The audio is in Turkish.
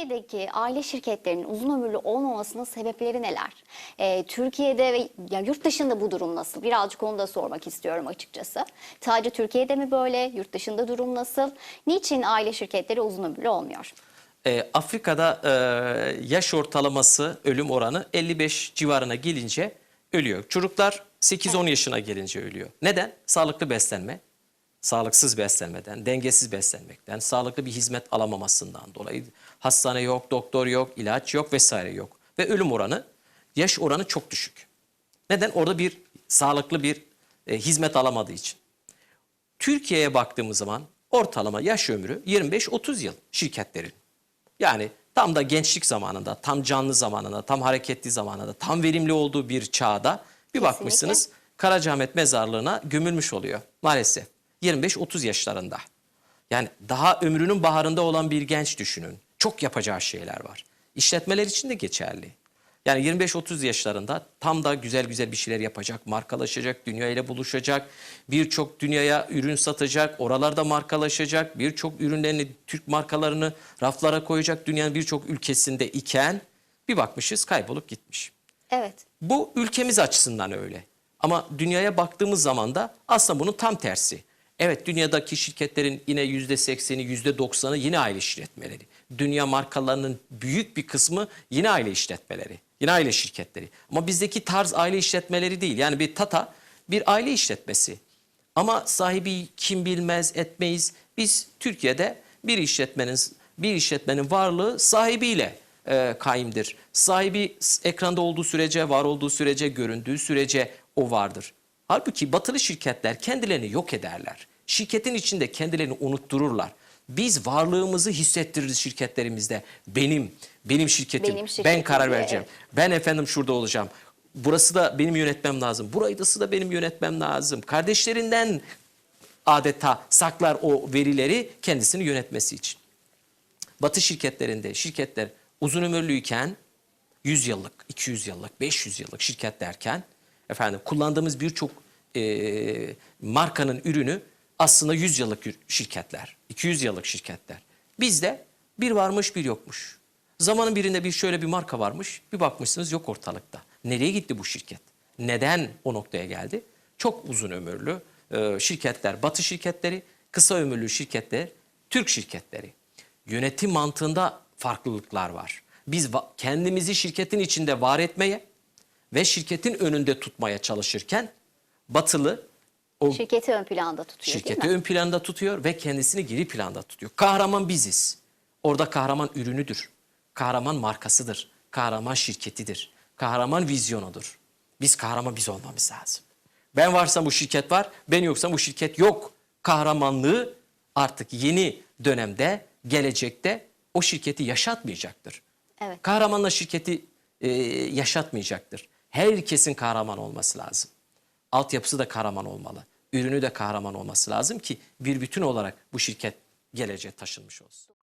Türkiye'deki aile şirketlerinin uzun ömürlü olmamasının sebepleri neler? Ee, Türkiye'de ve ya yurt dışında bu durum nasıl? Birazcık onu da sormak istiyorum açıkçası. Sadece Türkiye'de mi böyle? Yurt dışında durum nasıl? Niçin aile şirketleri uzun ömürlü olmuyor? E, Afrika'da e, yaş ortalaması ölüm oranı 55 civarına gelince ölüyor. Çocuklar 8-10 yaşına gelince ölüyor. Neden? Sağlıklı beslenme, sağlıksız beslenmeden, dengesiz beslenmekten, sağlıklı bir hizmet alamamasından dolayı hastane yok, doktor yok, ilaç yok vesaire yok. Ve ölüm oranı, yaş oranı çok düşük. Neden? Orada bir sağlıklı bir e, hizmet alamadığı için. Türkiye'ye baktığımız zaman ortalama yaş ömrü 25-30 yıl şirketlerin. Yani tam da gençlik zamanında, tam canlı zamanında, tam hareketli zamanında, tam verimli olduğu bir çağda bir bakmışsınız Karacaahmet mezarlığına gömülmüş oluyor maalesef. 25-30 yaşlarında. Yani daha ömrünün baharında olan bir genç düşünün. Çok yapacağı şeyler var. İşletmeler için de geçerli. Yani 25-30 yaşlarında tam da güzel güzel bir şeyler yapacak, markalaşacak, dünya ile buluşacak, birçok dünyaya ürün satacak, oralarda markalaşacak, birçok ürünlerini, Türk markalarını raflara koyacak dünyanın birçok ülkesinde iken bir bakmışız kaybolup gitmiş. Evet. Bu ülkemiz açısından öyle. Ama dünyaya baktığımız zaman da aslında bunun tam tersi. Evet dünyadaki şirketlerin yine %80'i %90'ı yine aile işletmeleri. Dünya markalarının büyük bir kısmı yine aile işletmeleri. Yine aile şirketleri. Ama bizdeki tarz aile işletmeleri değil. Yani bir Tata bir aile işletmesi. Ama sahibi kim bilmez etmeyiz. Biz Türkiye'de bir işletmenin bir işletmenin varlığı sahibiyle e, kaimdir. Sahibi ekranda olduğu sürece, var olduğu sürece, göründüğü sürece o vardır. Halbuki batılı şirketler kendilerini yok ederler. Şirketin içinde kendilerini unuttururlar. Biz varlığımızı hissettiririz şirketlerimizde. Benim, benim şirketim, Benim ben şirketim karar diye, vereceğim. evet. Ben efendim şurada olacağım. Burası da benim yönetmem lazım. Burayı da benim yönetmem lazım. Kardeşlerinden adeta saklar o verileri kendisini yönetmesi için. Batı şirketlerinde şirketler uzun ömürlüyken 100 yıllık, 200 yıllık, 500 yıllık şirket derken efendim kullandığımız birçok e, markanın ürünü aslında 100 yıllık şirketler, 200 yıllık şirketler. Bizde bir varmış bir yokmuş. Zamanın birinde bir şöyle bir marka varmış, bir bakmışsınız yok ortalıkta. Nereye gitti bu şirket? Neden o noktaya geldi? Çok uzun ömürlü e, şirketler, batı şirketleri, kısa ömürlü şirketler, Türk şirketleri. Yönetim mantığında farklılıklar var. Biz kendimizi şirketin içinde var etmeye ve şirketin önünde tutmaya çalışırken batılı o Şirketi ön planda tutuyor şirketi değil mi? ön planda tutuyor ve kendisini geri planda tutuyor. Kahraman biziz. Orada kahraman ürünüdür. Kahraman markasıdır. Kahraman şirketidir. Kahraman vizyonudur. Biz kahraman biz olmamız lazım. Ben varsam bu şirket var, ben yoksam bu şirket yok. Kahramanlığı artık yeni dönemde, gelecekte o şirketi yaşatmayacaktır. Evet. Kahramanla şirketi e, yaşatmayacaktır. Herkesin kahraman olması lazım. Altyapısı da kahraman olmalı. Ürünü de kahraman olması lazım ki bir bütün olarak bu şirket geleceğe taşınmış olsun.